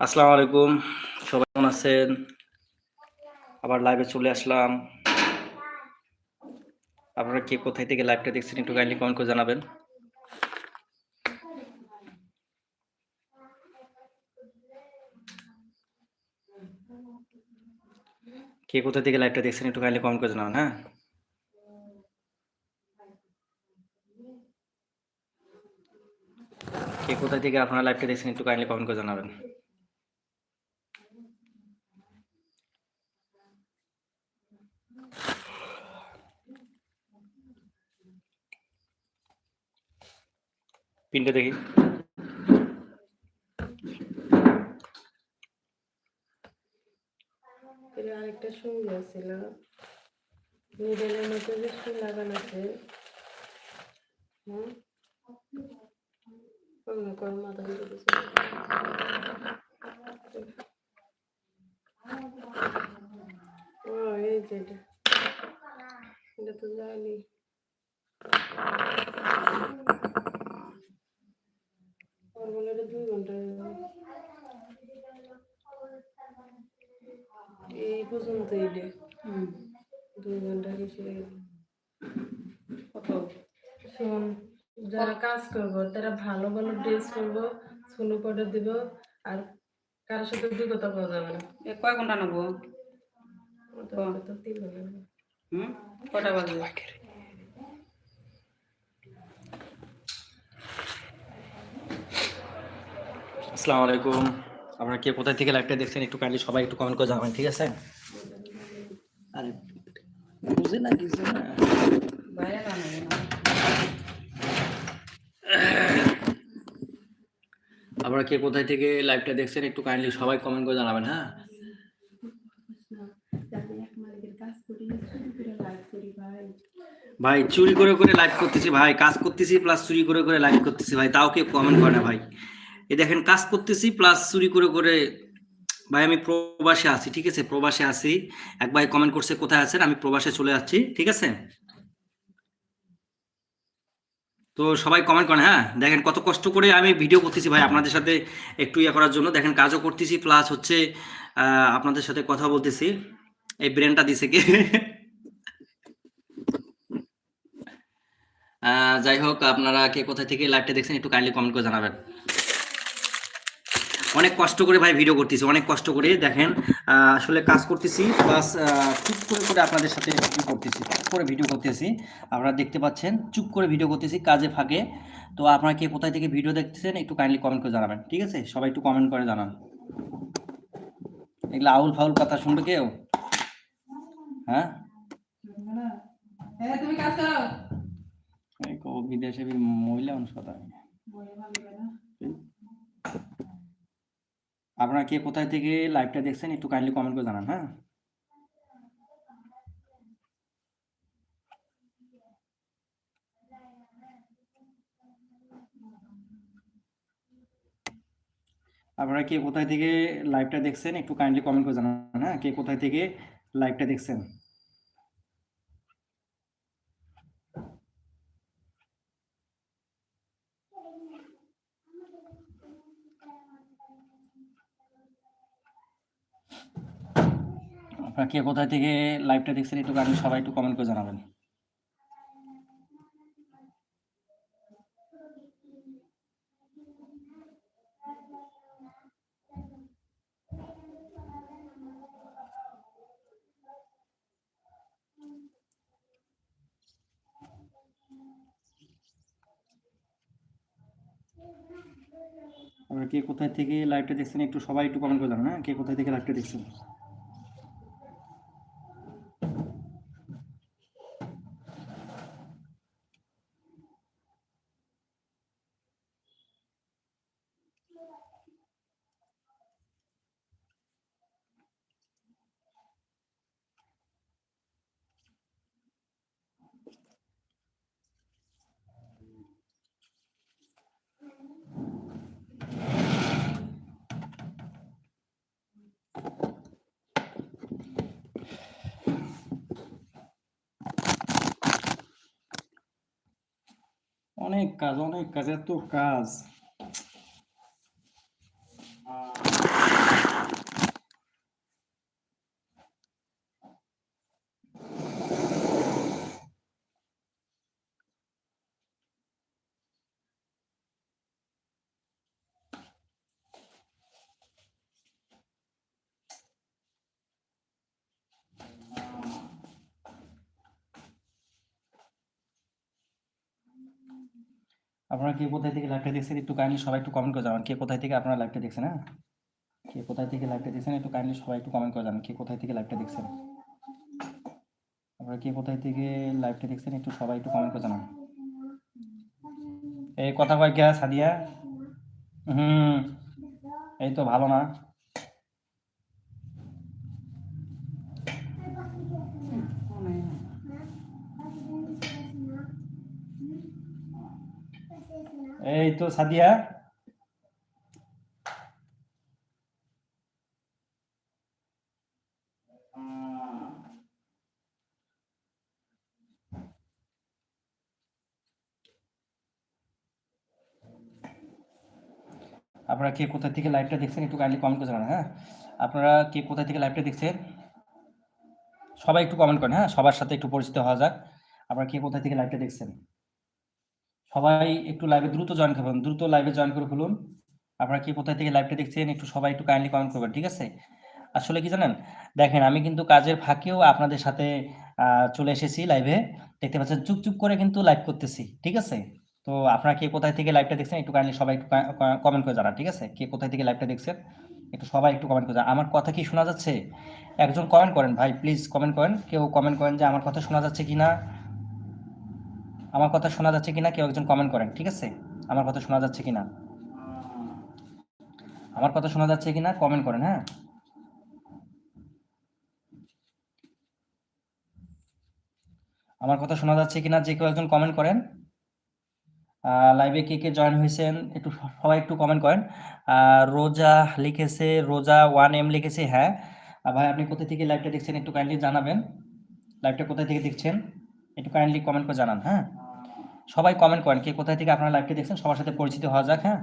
আসসালামু আলাইকুম, সবাই কেমন আছেন? আবার লাইভে চলে আসলাম। আপনারা কে কোথায় থেকে লাইভটা দেখছেন একটু কাইন্ডলি কমেন্ট করে জানাবেন। কে কোথা থেকে লাইভটা দেখছেন একটু কাইন্ডলি কমেন্ট করে জানাবেন হ্যাঁ? কে কোথায় থেকে আপনারা লাইভটা দেখছেন একটু কাইন্ডলি কমেন্ট করে জানাবেন। পিনটা দেখি। আরেকটা সঙ্গী আছিল মিডলের মধ্যে লাগানো আছে। হুম? দিয়ে দিছে ও এই যে এটা এটা তো জানি ওর বলে এটা দুই ঘণ্টা। এই পর্যন্ত এডে দুই ঘণ্টা গেল। কত শোন যারা কাজ করব তারা ভালো ভালো ড্রেস করব সোনো পাউডার দিব আর কারোর সাথে কথা পাওয়া যাবে না। এ কয় ঘণ্টা নেব? ওটা তো তিন ঘণ্টা লাগবে। হুম? কটা বাজে? আসসালামু আলাইকুম। আপনারা কে কোথায় থেকে লাইভটা দেখছেন একটু কাইন্ডলি সবাই একটু কমেন্ট করে জানাবেন ঠিক আছে? আরে বুঝে না কিছু না। বাইরে না। আপনারা কে কোথায় থেকে লাইভটা দেখছেন, একটু কাইন্ডলি সবাই কমেন্ট করে জানাবেন হ্যাঁ? ভাই, চুরি করে করে লাইভ করতেছি, ভাই। কাজ করতেছি প্লাস চুরি করে করে লাইভ করতেছি, ভাই। তাও কেউ কমেন্ট করে না, ভাই। এই দেখেন, কাজ করতেছি প্লাস চুরি করে করে, ভাই, আমি প্রবাসে আছি, ঠিক আছে? প্রবাসে আছি। এক ভাই কমেন্ট করছে, কোথায় আছেন? আমি প্রবাসে চলে যাচ্ছি, ঠিক আছে? তো সবাই কমেন্ট করেন হ্যাঁ? দেখেন কত কষ্ট করে আমি ভিডিও করতেছি ভাই আপনাদের সাথে একটু ইয়ে করার জন্য। দেখেন কাজও করতেছি প্লাস হচ্ছে আপনাদের সাথে কথা বলতেছি। এই ব্রেনটা দিছে কি? যাই হোক, আপনারা কে কোথা থেকে লাইভটা দেখছেন একটু কাইন্ডলি কমেন্ট করে জানাবেন। অনেক কষ্ট করে ভাই ভিডিও করতেছি অনেক কষ্ট করে দেখেন আসলে কাজ করতেছি প্লাস চুপ করে করে আপনাদের সাথে ভিডিও করতেছি চুপ করে ভিডিও করতেছি। আপনারা দেখতে পাচ্ছেন চুপ করে ভিডিও করতেছি কাজে ফাঁকে। তো আপনারা কে কোথায় থেকে ভিডিও দেখতেছেন একটু কাইন্ডলি কমেন্ট করে জানাবেন ঠিক আছে? সবাই একটু কমেন্ট করে জানান। এগুলো আউল ফাউল কথা শুনবে কেউ? হ্যাঁ? তুমি কাজ করো। এই কো বিদেশে মহিলা মানুষ কথা। আপনারা কে কোথায় থেকে লাইভটা দেখছেন, একটু কাইন্ডলি কমেন্ট করে জানান হ্যাঁ? আপনারা কে কোথায় থেকে লাইভটা দেখছেন, একটু কাইন্ডলি কমেন্ট করে জানান হ্যাঁ? কে কোথায় থেকে লাইভটা দেখছেন? আপনারা কে কোথায় থেকে লাইভটা দেখছেন একটু কাইন্ডলি সবাই একটু কমেন্ট করে জানাবেন। আপনারা কে কোথায় থেকে লাইভটা দেখছেন একটু সবাই একটু কমেন্ট করে জানান হ্যাঁ? কে কোথায় থেকে লাইভটা দেখছেন? অনেক কাজ অনেক কাজ এত কাজ আপনারা কে কোথায় থেকে লাইভটা দেখছেন একটু কাইন্ডলি সবাই একটু কমেন্ট করে জানান। কে কোথায় থেকে আপনারা লাইভটা দেখছেন হ্যাঁ? কে কোথায় থেকে লাইভটা দেখছেন একটু কাইন্ডলি সবাই একটু কমেন্ট করে জানান, কে কোথায় থেকে লাইভটা দেখছেন? আপনারা কে কোথায় থেকে লাইভটা দেখছেন একটু সবাই একটু কমেন্ট করে জানান। এই কথা কয় কে, সাদিয়া? হুম, এই তো ভালো না। এই তো সাদিয়া। আপনারা কে কোথা থেকে লাইভটা দেখছেন একটু কাইন্ডলি কমেন্ট করে জানান হ্যাঁ? আপনারা কে কোথা থেকে লাইভটা দেখছেন? সবাই একটু কমেন্ট করেন হ্যাঁ? সবার সাথে একটু পরিচিত হওয়া যাক। আপনারা কে কোথা থেকে লাইভটা দেখছেন? সবাই একটু লাইভে দ্রুত জয়েন করবেন। দ্রুত লাইভে জয়েন করে ফেলুন। আপনারা কি কোথা থেকে লাইভটা দেখছেন, একটু সবাই একটু কাইন্ডলি কমেন্ট করবেন, ঠিক আছে? আসলে কি জানেন? দেখেন, আমি কিন্তু কাজের ফাঁকেও আপনাদের সাথে চলে এসেছি লাইভে দেখতে পাচ্ছেন, চুপ চুপ করে কিন্তু লাইভ করতেছি, ঠিক আছে? তো আপনারা কে কোথায় থেকে লাইভটা দেখছেন, একটু কাইন্ডলি সবাই একটু কমেন্ট করে জানান, ঠিক আছে? কে কোথায় থেকে লাইভটা দেখছেন, একটু সবাই একটু কমেন্ট করে জানান। আমার কথা কি শোনা যাচ্ছে? একজন কমেন্ট করেন, ভাই প্লিজ কমেন্ট করেন। কেউ কমেন্ট করেন যে, আমার কথা শোনা যাচ্ছে কিনা আমার কথা শোনা যাচ্ছে কিনা কেউ একজন কমেন্ট করেন, ঠিক আছে? আমার কথা শোনা যাচ্ছে কিনা? আমার কথা শোনা যাচ্ছে কিনা কমেন্ট করেন হ্যাঁ? আমার কথা শোনা যাচ্ছে কিনা যে কেউ একজন কমেন্ট করেন? লাইভে কে কে জয়েন হয়েছেন? একটু সবাই একটু কমেন্ট করেন। রোজা লিখেছে, রোজা ওয়ান এম লিখেছে হ্যাঁ? ভাই, আপনি কোথা থেকে লাইভটা দেখছেন একটু কাইন্ডলি জানাবেন। লাইভটা কোথা থেকে দেখছেন? একটু কাইন্ডলি কমেন্ট করে জানান হ্যাঁ? সবাই কমেন্ট করেন, কে কোথায় থেকে আপনারা লাইভটা দেখছেন, সবার সাথে পরিচিত হওয়া যাক হ্যাঁ?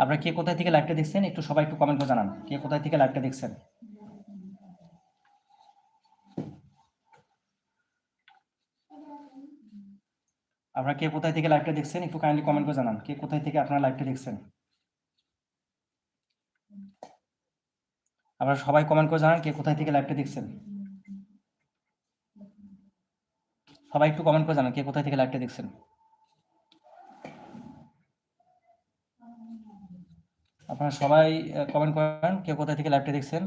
আপনারা কে কোথায় থেকে লাইভটা দেখছেন, একটু সবাই একটু কমেন্ট করে জানান, কে কোথায় থেকে লাইভটা দেখছেন? আপনারা কে কোথায় থেকে লাইভটা দেখছেন, একটু কাইন্ডলি কমেন্ট করে জানান, কে কোথায় থেকে আপনারা লাইভটা দেখছেন? আপনারা সবাই কমেন্ট করে জানান, কে কোথায় থেকে লাইভটা দেখছেন? সবাই একটু কমেন্ট করে জানান, কে কোথায় থেকে লাইভটা দেখছেন? আপনারা সবাই কমেন্ট করেন, কে কোথায় থেকে লাইভটা দেখছেন?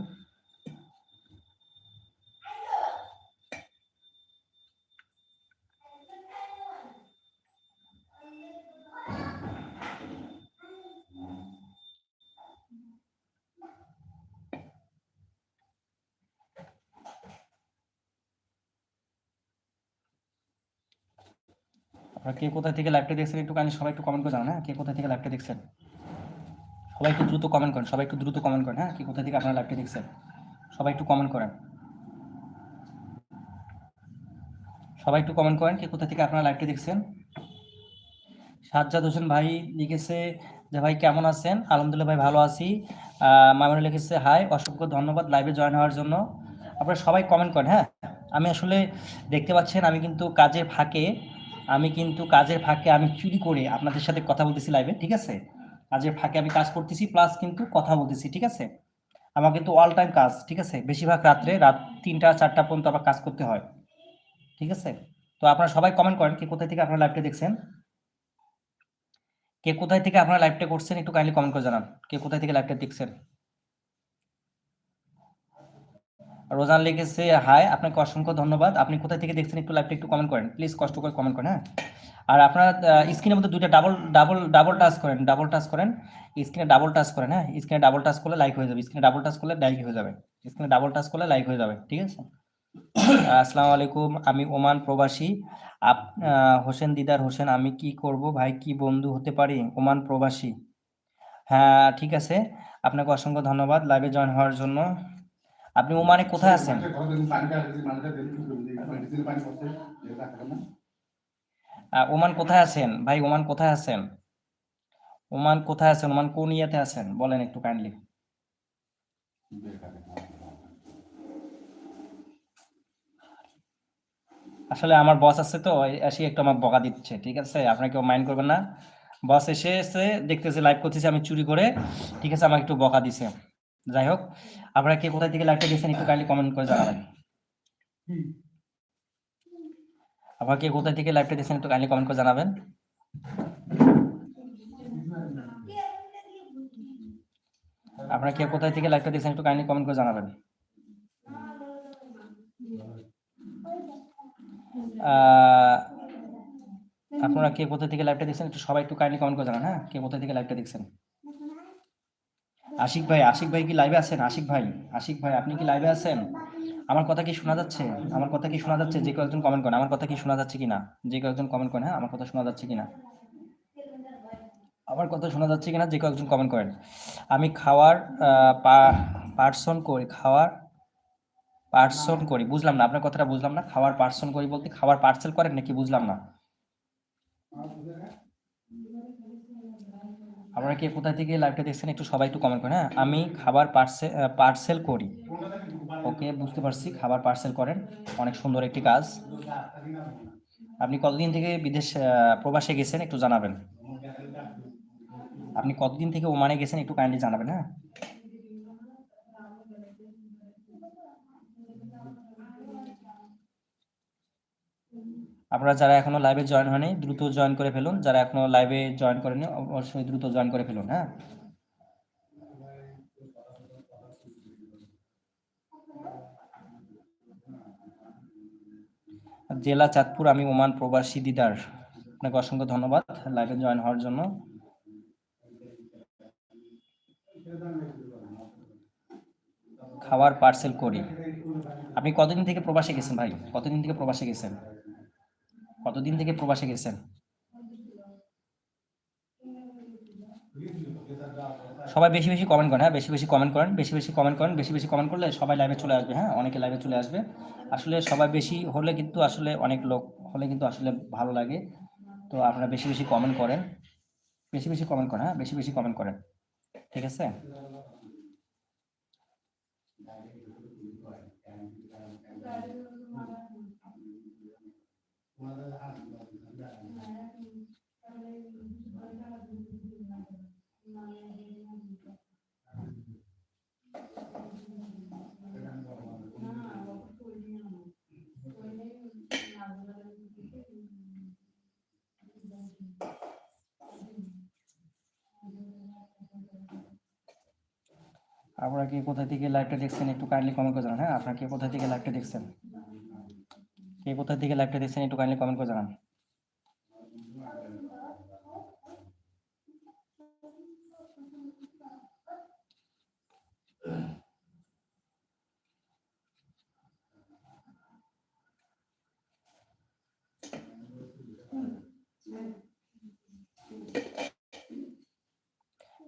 কে কোথায় থেকে লাইভটা দেখছেন একটু কাইন্ডলি সবাই একটু কমেন্ট করে জানান হ্যাঁ? কে কোথায় থেকে লাইভটা দেখছেন? সবাই একটু দ্রুত কমেন্ট করেন, সবাই একটু দ্রুত কমেন্ট করেন হ্যাঁ? কে কোথা থেকে আপনারা লাইভটা দেখছেন? সবাই একটু কমেন্ট করেন। সবাই একটু কমেন্ট করেন, কে কোথা থেকে আপনারা লাইভটা দেখছেন? সাজ্জাদ হোসেন ভাই লিখেছে যে, ভাই, কেমন আছেন? আলহামদুলিল্লাহ ভাই, ভালো আছি। মামুন লিখেছে, হাই, অসংখ্য ধন্যবাদ লাইভে জয়েন হওয়ার জন্য। আপনারা সবাই কমেন্ট করেন হ্যাঁ? আমি আসলে দেখতে পাচ্ছেন, আমি কিন্তু কাজের ফাঁকে আমি কিন্তু কাজের ফাঁকে আমি চুরি করে আপনাদের সাথে কথা বলতেছি লাইভে ঠিক আছে? কাজের ফাঁকে আমি কাজ করতেছি প্লাস কিন্তু কথা বলতেছি, ঠিক আছে? আমার কিন্তু অল টাইম কাজ, ঠিক আছে? বেশিরভাগ রাত্রে রাত তিনটা, চারটা পর্যন্ত আবার কাজ করতে হয়, ঠিক আছে? তো আপনারা সবাই কমেন্ট করেন, কে কোথায় থেকে আপনারা লাইভটা দেখছেন? কে কোথায় থেকে আপনারা লাইভটা করছেন, একটু কাইন্ডলি কমেন্ট করে জানান, কে কোথায় থেকে লাইভটা দেখছেন? রোজান লিখেছে হাই আপনাকে অসংখ্য ধন্যবাদ। আপনি কোথায় থেকে দেখছেন একটু লাইভটা একটু কমেন্ট করেন। প্লিজ কষ্ট করে কমেন্ট করেন হ্যাঁ? আর আপনারা স্ক্রিনের মধ্যে দুইটা ডাবল ডাবল ডাবল টাচ করেন ডাবল টাচ করেন। স্ক্রিনে ডাবল টাচ করেন হ্যাঁ? স্ক্রিনে ডাবল টাচ করলে লাইক হয়ে যাবে। স্ক্রিনে ডাবল টাচ করলে লাইক হয়ে যাবে। স্ক্রিনে ডাবল টাচ করলে লাইক হয়ে যাবে, ঠিক আছে? আসসালামু আলাইকুম, আমি ওমান প্রবাসী। আপ হোসেন দিদার হোসেন, আমি কি করব? ভাই, কি বন্ধু হতে পারি? ওমান প্রবাসী। হ্যাঁ ঠিক আছে। আপনাকে অসংখ্য ধন্যবাদ। লাইভে জয়েন হওয়ার জন্য। আপনি ওমানে কোথায় আছেন? ওমান কোথায় আছেন? ভাই ওমান কোথায় আছেন? ওমান কোথায় আছেন? ওমান কোন ইয়াতে আছেন? বলেন একটু কাইন্ডলি আসলে আমার বস আছে তো এসে একটু আমার বকা দিচ্ছে ঠিক আছে? আপনাকে কেউ মাইন্ড করবেন না। বস এসে এসে দেখতেছে লাইভ করতেছে আমি চুরি করে ঠিক আছে? আমাকে একটু বকা দিছে। যাই হোক, আপনারা কে কোথায় থেকে লাইভটা দিয়েছেন একটু কাইন্ডলি কমেন্ট করে জানাবেন। আপনারা কে কোথায় থেকে লাইভটা দেখছেন একটু কাইন্ডলি কমেন্ট করে জানাবেন। আপনারা কে কোথায় থেকে লাইভটা দিয়েছেন একটু কাইন্ডলি কমেন্ট করে জানাবেন। আপনারা কে কোথা থেকে লাইভটা দেখছেন একটু সবাই একটু কাইন্ডলি কমেন্ট করে জানান হ্যাঁ? কে কোথা থেকে লাইভটা দেখছেন? আশিক ভাই আশিক ভাই কি লাইভে আছেন? আশিক ভাই আশিক ভাই, আপনি কি লাইভে আছেন? আমার কথা কি শোনা যাচ্ছে? আমার কথা কি শোনা যাচ্ছে? যে কেউ একজন কমেন্ট করেন। আমার কথা কি শোনা যাচ্ছে কিনা? যে কেউ একজন কমেন্ট করেন হ্যাঁ? আমার কথা শোনা যাচ্ছে কিনা? আমার কথা শোনা যাচ্ছে কিনা? যে কেউ একজন কমেন্ট করেন। আমি খাওয়ার পার্সন করি, খাওয়ার পার্সন করি। বুঝলাম না, আপনার কথাটা বুঝলাম না। খাওয়ার পার্সন করি বলতে, খাওয়ার পার্সেল করেন নাকি? বুঝলাম না। আপনারা কে কোথা থেকে লাইভটা দেখছেন একটু সবাই একটু কমেন্ট করেন হ্যাঁ? আমি খাবার পার্সেল পার্সেল করি। ওকে বুঝতে পারছি, খাবার পার্সেল করেন। অনেক সুন্দর একটি কাজ। আপনি কতদিন থেকে বিদেশ প্রবাসে গেছেন একটু জানাবেন। আপনি কতদিন থেকে ওমানে গেছেন একটু কাইন্ডলি জানাবেন হ্যাঁ? আপনারা যারা এখনও লাইভে জয়েন হয়নি, দ্রুত জয়েন করে ফেলুন। যারা এখনও লাইভে জয়েন করেনি অবশ্যই দ্রুত জয়েন করে ফেলুন হ্যাঁ? জেলা চাঁদপুর, আমি ওমান প্রবাসী দিদার। আপনাকে অসংখ্য ধন্যবাদ লাইভে জয়েন হওয়ার জন্য। খাবার পার্সেল করি। আপনি কতদিন থেকে প্রবাসে গেছেন ভাই? কতদিন থেকে প্রবাসে গেছেন? কতদিন থেকে প্রবাসে গেছেন? সবাই বেশি বেশি কমেন্ট করেন হ্যাঁ বেশি বেশি কমেন্ট করেন, বেশি বেশি কমেন্ট করেন, বেশি বেশি কমেন্ট করলে সবাই লাইভে চলে আসবে হ্যাঁ অনেকে লাইভে চলে আসবে। আসলে সবাই বেশি হলে কিন্তু আসলে অনেক লোক, হলে কিন্তু আসলে ভালো লাগে। তো আপনারা বেশি বেশি কমেন্ট করেন, বেশি বেশি কমেন্ট করেন হ্যাঁ বেশি বেশি কমেন্ট করেন, ঠিক আছে? আপনারা কে কোথা থেকে লাইভটা দেখছেন? একটু কাইন্ডলি কমেন্ট করে জানান হ্যাঁ? আপনারা কে কোথা থেকে লাইভটা দেখছেন? কে কোথা থেকে লাইভটা দেখছেন একটু কাইন্ডলি কমেন্ট করে জানান।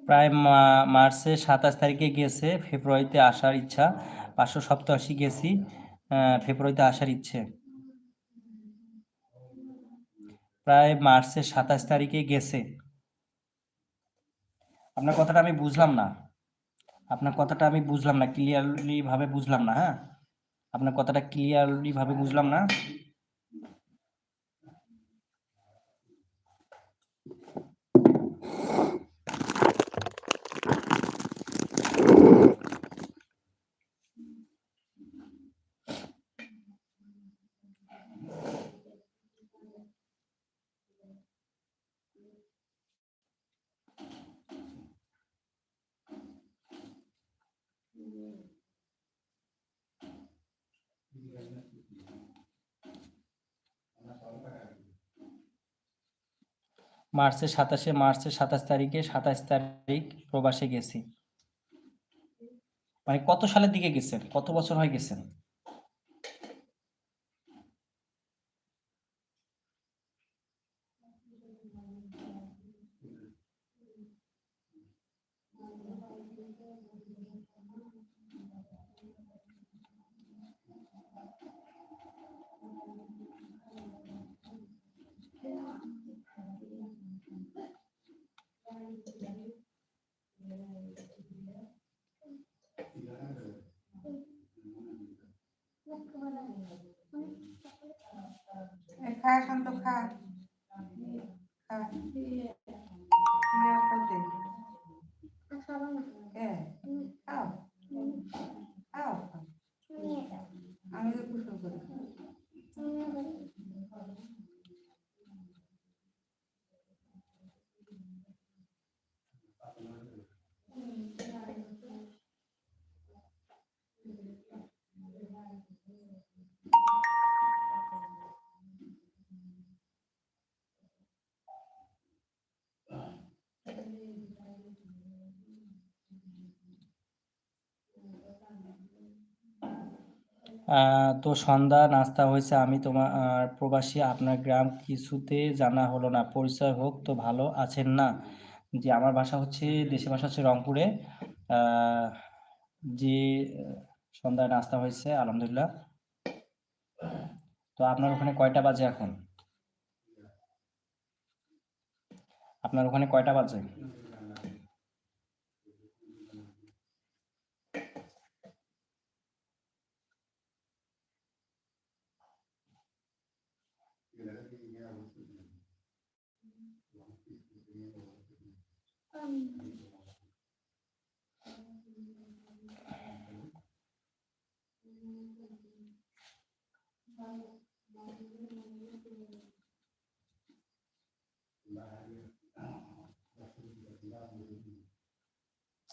প্রায় মা- মার্চের সাতাশ তারিখে গেছে ফেব্রুয়ারিতে আসার ইচ্ছা। পাঁচশো সপ্তাশি গেছি ফেব্রুয়ারিতে আসার ইচ্ছে। প্রায় মার্চের সাতাশ তারিখে গেছে। আপনার কথাটা আমি বুঝলাম না। আপনার কথাটা আমি বুঝলাম না ক্লিয়ারলি ভাবে বুঝলাম না হ্যাঁ? আপনার কথাটা ক্লিয়ারলি ভাবে বুঝলাম না। মার্চের সাতাশে মার্চের সাতাশ তারিখে সাতাশ তারিখ প্রবাসে গেছি। মানে কত সালের দিকে গেছেন? কত বছর হয় গেছেন? ค่ะท่านเจ้าค่ะ তো সন্ধ্যা নাস্তা হয়েছে, আমি তোমার প্রবাসী, আপনার গ্রাম কিছুতে জানা হলো না, পরিচয় হোক তো ভালো আছেন না। যে আমার বাসা হচ্ছে, দেশের বাসা হচ্ছে রংপুরে। যে সন্ধ্যায় নাস্তা হয়েছে, আলহামদুলিল্লাহ। তো আপনার ওখানে কয়টা বাজে এখন? আপনার ওখানে কয়টা বাজে?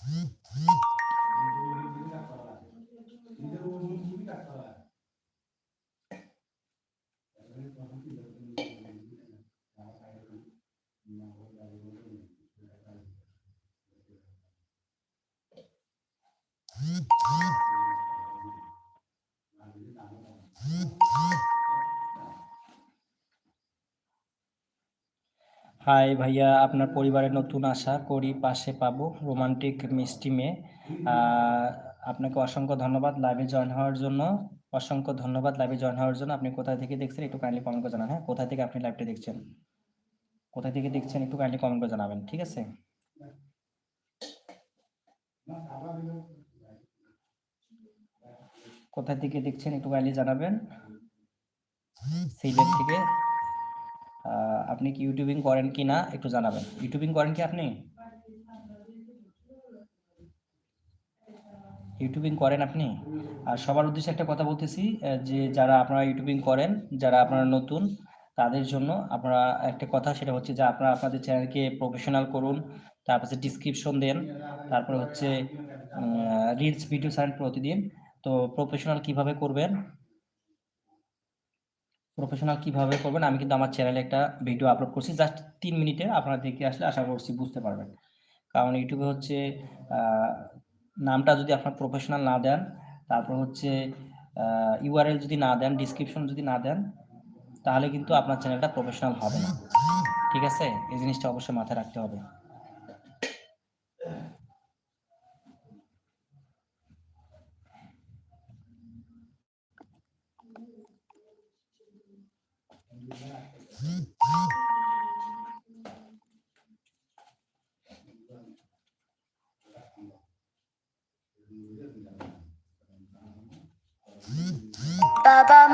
Mm-hmm. হাই ভাইয়া, আপনার পরিবারের নতুন আশা করি পাশে পাবো। রোমান্টিক, মিষ্টি মেয়ে। আপনাকে অসংখ্য ধন্যবাদ লাইভে জয়েন হওয়ার জন্য। অসংখ্য ধন্যবাদ লাইভে জয়েন হওয়ার জন্য। আপনি কোথায় থেকে দেখছেন একটু কাইন্ডলি কমেন্ট করে জানান হ্যাঁ? কোথায় থেকে আপনি লাইভটা দেখছেন? কোথায় থেকে দেখছেন একটু কাইন্ডলি কমেন্ট করে জানাবেন, ঠিক আছে? কোথায় থেকে দেখছেন একটু কাইন্ডলি জানাবেন। সিলেট থেকে। আপনি কি ইউটিউবিং করেন কি না একটু জানাবেন। ইউটিউবিং করেন কি আপনি? ইউটিউবিং করেন আপনি? আর সবার উদ্দেশ্যে একটা কথা বলতেছি যে যারা আপনারা ইউটিউবিং করেন, যারা আপনারা নতুন, তাদের জন্য আপনারা একটা কথা, সেটা হচ্ছে যে আপনারা আপনাদের চ্যানেলকে প্রফেশনাল করুন, তারপরে ডিসক্রিপশন দেন, তারপরে হচ্ছে রিলস ভিডিও ছাড়েন প্রতিদিন। তো প্রফেশনাল কীভাবে করবেন? প্রফেশনাল কীভাবে করবেন, আমি কিন্তু আমার চ্যানেলে একটা ভিডিও আপলোড করছি জাস্ট তিন মিনিটে আপনারা দেখে আসলে আশা করছি বুঝতে পারবেন। কারণ ইউটিউবে হচ্ছে নামটা যদি আপনার প্রফেশনাল না দেন, তারপর হচ্ছে ইউআরএল যদি না দেন ডিসক্রিপশন যদি না দেন, তাহলে কিন্তু আপনার চ্যানেলটা প্রফেশনাল হবে না। ঠিক আছে? এই জিনিসটা অবশ্যই মাথায় রাখতে হবে।